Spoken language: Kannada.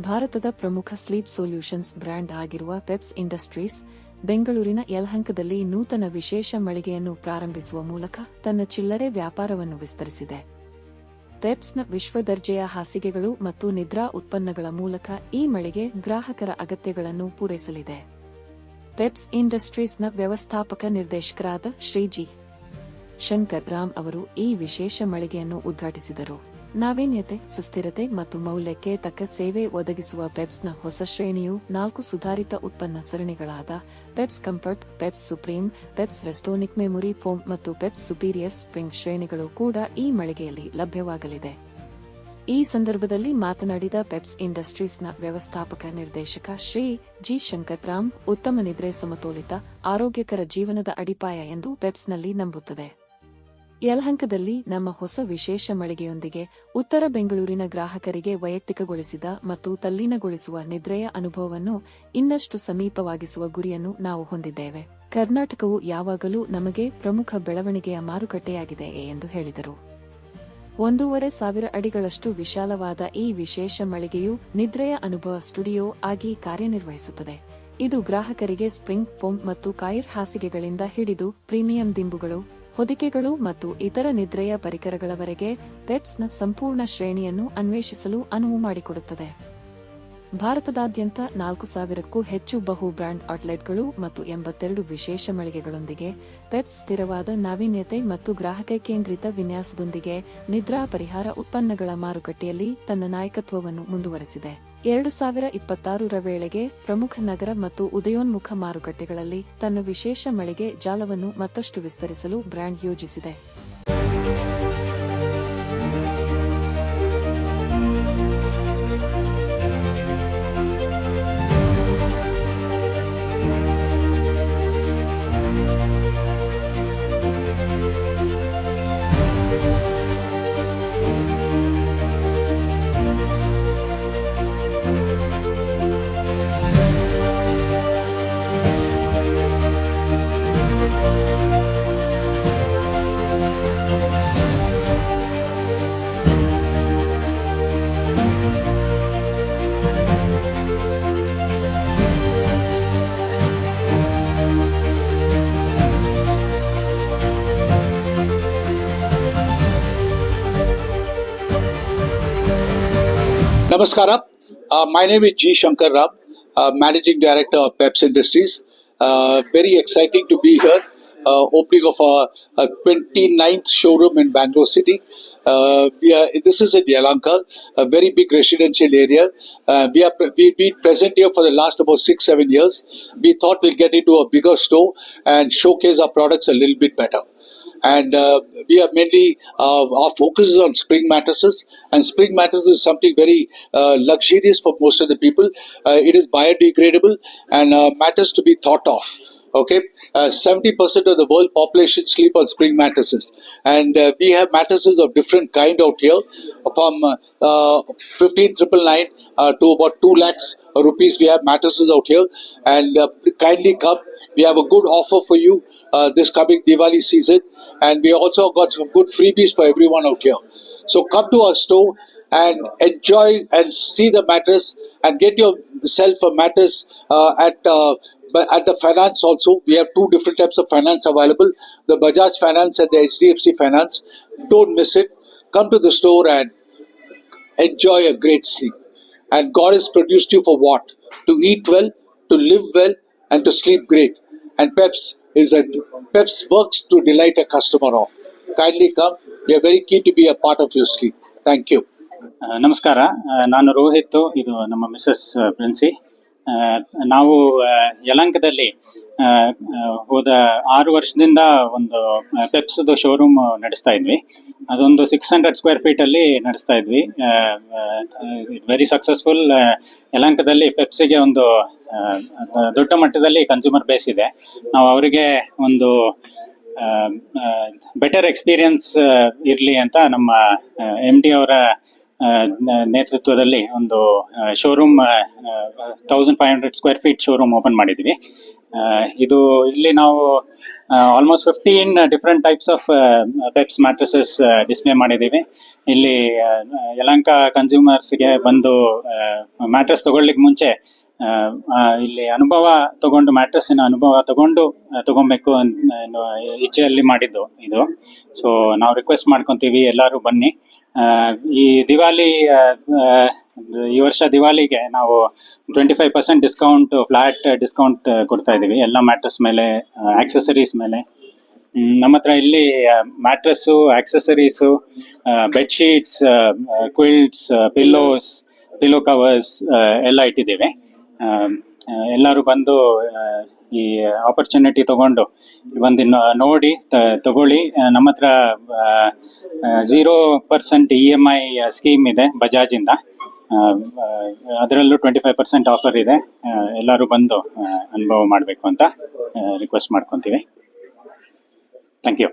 ಭಾರತದ ಪ್ರಮುಖ ಸ್ಲೀಪ್ ಸೊಲ್ಯೂಷನ್ಸ್ ಬ್ರ್ಯಾಂಡ್ ಆಗಿರುವ ಪೆಪ್ಸ್ ಇಂಡಸ್ಟ್ರೀಸ್, ಬೆಂಗಳೂರಿನ ಯಲಹಂಕದಲ್ಲಿ ನೂತನ ವಿಶೇಷ ಮಳಿಗೆಯನ್ನು ಪ್ರಾರಂಭಿಸುವ ಮೂಲಕ ತನ್ನ ಚಿಲ್ಲರೆ ವ್ಯಾಪಾರವನ್ನು ವಿಸ್ತರಿಸಿದೆ. ಪೆಪ್ಸ್ನ ವಿಶ್ವ ದರ್ಜೆಯ ಹಾಸಿಗೆಗಳು ಮತ್ತು ನಿದ್ರಾ ಉತ್ಪನ್ನಗಳ ಮೂಲಕ ಈ ಮಳಿಗೆ ಗ್ರಾಹಕರ ಅಗತ್ಯಗಳನ್ನು ಪೂರೈಸಲಿದೆ. ಪೆಪ್ಸ್ ಇಂಡಸ್ಟ್ರೀಸ್ನ ವ್ಯವಸ್ಥಾಪಕ ನಿರ್ದೇಶಕರಾದ ಶ್ರೀಜಿ ಶಂಕರ್ ರಾಮ್ ಅವರು ಈ ವಿಶೇಷ ಮಳಿಗೆಯನ್ನು ಉದ್ಘಾಟಿಸಿದರು. ನಾವೀನ್ಯತೆ, ಸುಸ್ಥಿರತೆ ಮತ್ತು ಮೌಲ್ಯಕ್ಕೆ ತಕ್ಕ ಸೇವೆ ಒದಗಿಸುವ ಪೆಪ್ಸ್ನ ಹೊಸ ಶ್ರೇಣಿಯು ನಾಲ್ಕು ಸುಧಾರಿತ ಉತ್ಪನ್ನ ಸರಣಿಗಳಾದ Peps comfort, Peps supreme, Peps Restonic memory foam ಮತ್ತು ಪೆಪ್ಸ್ ಸುಪೀರಿಯರ್ ಸ್ಪ್ರಿಂಗ್ ಶ್ರೇಣಿಗಳು ಕೂಡ ಈ ಮಳಿಗೆಯಲ್ಲಿ ಲಭ್ಯವಾಗಲಿದೆ. ಈ ಸಂದರ್ಭದಲ್ಲಿ ಮಾತನಾಡಿದ ಪೆಪ್ಸ್ ಇಂಡಸ್ಟ್ರೀಸ್ನ ವ್ಯವಸ್ಥಾಪಕ ನಿರ್ದೇಶಕ ಶ್ರೀ ಜಿ ಶಂಕರ್ ಉತ್ತಮ ನಿದ್ರೆ ಸಮತೋಲಿತ, ಆರೋಗ್ಯಕರ ಜೀವನದ ಅಡಿಪಾಯ ಎಂದು ಪೆಪ್ಸ್ನಲ್ಲಿ ನಂಬುತ್ತದೆ. ಯಲಹಂಕದಲ್ಲಿ ನಮ್ಮ ಹೊಸ ವಿಶೇಷ ಮಳಿಗೆಯೊಂದಿಗೆ ಉತ್ತರ ಬೆಂಗಳೂರಿನ ಗ್ರಾಹಕರಿಗೆ ವೈಯಕ್ತಿಕಗೊಳಿಸಿದ ಮತ್ತು ತಲ್ಲೀನಗೊಳಿಸುವ ನಿದ್ರೆಯ ಅನುಭವವನ್ನು ಇನ್ನಷ್ಟು ಸಮೀಪವಾಗಿಸುವ ಗುರಿಯನ್ನು ನಾವು ಹೊಂದಿದ್ದೇವೆ. ಕರ್ನಾಟಕವು ಯಾವಾಗಲೂ ನಮಗೆ ಪ್ರಮುಖ ಬೆಳವಣಿಗೆಯ ಮಾರುಕಟ್ಟೆಯಾಗಿದೆ ಎಂದು ಹೇಳಿದರು. ಒಂದೂವರೆ ಸಾವಿರ ಅಡಿಗಳಷ್ಟು ವಿಶಾಲವಾದ ಈ ವಿಶೇಷ ಮಳಿಗೆಯು ನಿದ್ರೆಯ ಅನುಭವ ಸ್ಟುಡಿಯೋ ಆಗಿ ಕಾರ್ಯನಿರ್ವಹಿಸುತ್ತದೆ. ಇದು ಗ್ರಾಹಕರಿಗೆ ಸ್ಪ್ರಿಂಗ್ ಫೋಮ್ ಮತ್ತು ಕಾಯಿರ್ ಹಾಸಿಗೆಗಳಿಂದ ಹಿಡಿದು ಪ್ರೀಮಿಯಂ ದಿಂಬುಗಳು ಹೊದಿಕೆಗಳು ಮತ್ತು ಇತರ ನಿದ್ರೆಯ ಪರಿಕರಗಳವರೆಗೆ ಪೆಪ್ಸ್ನ ಸಂಪೂರ್ಣ ಶ್ರೇಣಿಯನ್ನು ಅನ್ವೇಷಿಸಲು ಅನುವು ಮಾಡಿಕೊಡುತ್ತದೆ. ಭಾರತದಾದ್ಯಂತ ನಾಲ್ಕು ಸಾವಿರಕ್ಕೂ ಹೆಚ್ಚು ಬಹು ಬ್ರ್ಯಾಂಡ್ ಔಟ್ಲೆಟ್ಗಳು ಮತ್ತು ಎಂಬತ್ತೆರಡು ವಿಶೇಷ ಮಳಿಗೆಗಳೊಂದಿಗೆ ಪೆಪ್ಸ್ ಸ್ಥಿರವಾದ ನಾವೀನ್ಯತೆ ಮತ್ತು ಗ್ರಾಹಕ ಕೇಂದ್ರಿತ ವಿನ್ಯಾಸದೊಂದಿಗೆ ನಿದ್ರಾ ಪರಿಹಾರ ಉತ್ಪನ್ನಗಳ ಮಾರುಕಟ್ಟೆಯಲ್ಲಿ ತನ್ನ ನಾಯಕತ್ವವನ್ನು ಮುಂದುವರೆಸಿದೆ. ಎರಡು ಸಾವಿರ ಇಪ್ಪತ್ತಾರರ ವೇಳೆಗೆ ಪ್ರಮುಖ ನಗರ ಮತ್ತು ಉದಯೋನ್ಮುಖ ಮಾರುಕಟ್ಟೆಗಳಲ್ಲಿ ತನ್ನ ವಿಶೇಷ ಮಳಿಗೆ ಜಾಲವನ್ನು ಮತ್ತಷ್ಟು ವಿಸ್ತರಿಸಲು ಬ್ರ್ಯಾಂಡ್ ಯೋಜಿಸಿದೆ. Namaskara. Uh, my name is G. Shankar Ram, uh, Managing Director of Peps Industries. Uh, very exciting to be here. Uh, opening of our, our 29th showroom in Bangalore City. Uh, we are, this is in Yalanka, a very big residential area. Uh, we are we've been present here for the last about six seven years. We thought we'll get into a bigger store and showcase our products a little bit better and uh, we are mainly uh, our focus is on spring mattresses and spring mattresses is something very uh, luxurious for most of the people uh, it is biodegradable and uh, matters to be thought of okay? Uh, 70% of the world population sleep on spring mattresses. And uh, we have mattresses of different kind out here. From uh, uh, 15999 uh, to about 2 lakhs rupees we have mattresses out here. And kindly come. We have a good offer for you this coming Diwali season, and we also got some good freebies for everyone out here. So come to our store and enjoy and see the mattress and get yourself a mattress uh, at. Uh, but at the finance also, we have two different types of finance available: the Bajaj Finance and the HDFC Finance. Don't miss it. Come to the store and enjoy a great sleep. And God has produced you for what? To eat well, to live well, and to sleep great. And Peps is a Peps works to delight a customer of. Kindly come. We are very keen to be a part of your sleep. Thank you. ಆ, ನಮಸ್ಕಾರ ಆ, ನಾನು ರೋಹಿತ್ ಇದು ನಮ್ಮ ಮಿಸಸ್ ಪ್ರಿನ್ಸಿ ಆ, ನಾವು ಯಲಂಕದಲ್ಲಿ ಹೋದ ಆರು ವರ್ಷದಿಂದ ಒಂದು ಪೆಪ್ಸ್ದು ಶೋರೂಮ್ ನಡೆಸ್ತಾ ಇದ್ವಿ. ಅದೊಂದು ಸಿಕ್ಸ್ ಹಂಡ್ರೆಡ್ ಸ್ಕ್ವೇರ್ ಫೀಟ್ ಅಲ್ಲಿ ನಡೆಸ್ತಾ ಇದ್ವಿ. ವೆರಿ ಸಕ್ಸಸ್ಫುಲ್ ಯಲಂಕದಲ್ಲಿ ಪೆಪ್ಸಿಗೆ ಒಂದು ದೊಡ್ಡ ಮಟ್ಟದಲ್ಲಿ ಕನ್ಸ್ಯೂಮರ್ ಬೇಸ್ ಇದೆ. ನಾವು ಅವರಿಗೆ ಒಂದು ಬೆಟರ್ ಎಕ್ಸ್ಪೀರಿಯನ್ಸ್ ಇರಲಿ ಅಂತ ನಮ್ಮ ಎಂ ಡಿ ಅವರ ನೇತೃತ್ವದಲ್ಲಿ ಒಂದು showroom thousand five hundred square feet showroom open ಮಾಡಿದ್ವಿ. ಇದು ಇಲ್ಲಿ ನಾವು almost fifteen different types of beds mattresses display ಮಾಡಿದ್ದೀವಿ ಇಲ್ಲಿ ಯಲಂಕ ಕನ್ಸ್ಯೂಮರ್ಸ್ಗೆ ಬಂದು ಮ್ಯಾಟ್ರೆಸ್ ತಗೊಳ್ಳಿಕ್ಕೆ ಮುಂಚೆ ಇಲ್ಲಿ ಅನುಭವ ತಗೊಂಡು ಮ್ಯಾಟ್ರಸ್ಸಿನ ಅನುಭವ ತಗೊಂಡು ತಗೊಬೇಕು ಇಚ್ಛೆಯಲ್ಲಿ ಮಾಡಿದ್ದು ಇದು. ಸೊ ನಾವು ರಿಕ್ವೆಸ್ಟ್ ಮಾಡ್ಕೊಂತೀವಿ, ಎಲ್ಲರೂ ಬನ್ನಿ. ಈ ದಿವಾಲಿ ಈ ವರ್ಷ ದಿವಾಲಿಗೆ ನಾವು twenty five percent discount flat discount ಕೊಡ್ತಾ ಇದ್ದೀವಿ. ಎಲ್ಲ ಮ್ಯಾಟ್ರಸ್ ಮೇಲೆ ಆಕ್ಸೆಸರೀಸ್ ಮೇಲೆ. ನಮ್ಮ ಹತ್ರ ಇಲ್ಲಿ mattress accessories bedsheets quilts pillows pillow covers ಎಲ್ಲ ಇಟ್ಟಿದ್ದೇವೆ. ಎಲ್ಲರೂ ಬಂದು ಈ ಆಪರ್ಚುನಿಟಿ ತಗೊಂಡು ಬಂದು ನೋಡಿ ತಗೊಳ್ಳಿ. ನಮ್ಮ ಹತ್ರ zero percent E M I scheme ಇದೆ ಬಜಾಜಿಂದ ಇಂದ ಆ, ಅದರಲ್ಲೂ ಟ್ವೆಂಟಿ ಫೈವ್ ಪರ್ಸೆಂಟ್ ಆಫರ್ ಇದೆ ಎಲ್ಲರೂ ಬಂದು ಅನುಭವ ಮಾಡಬೇಕು ಅಂತ ರಿಕ್ವೆಸ್ಟ್ ಮಾಡ್ಕೊತೀವಿ. Thank you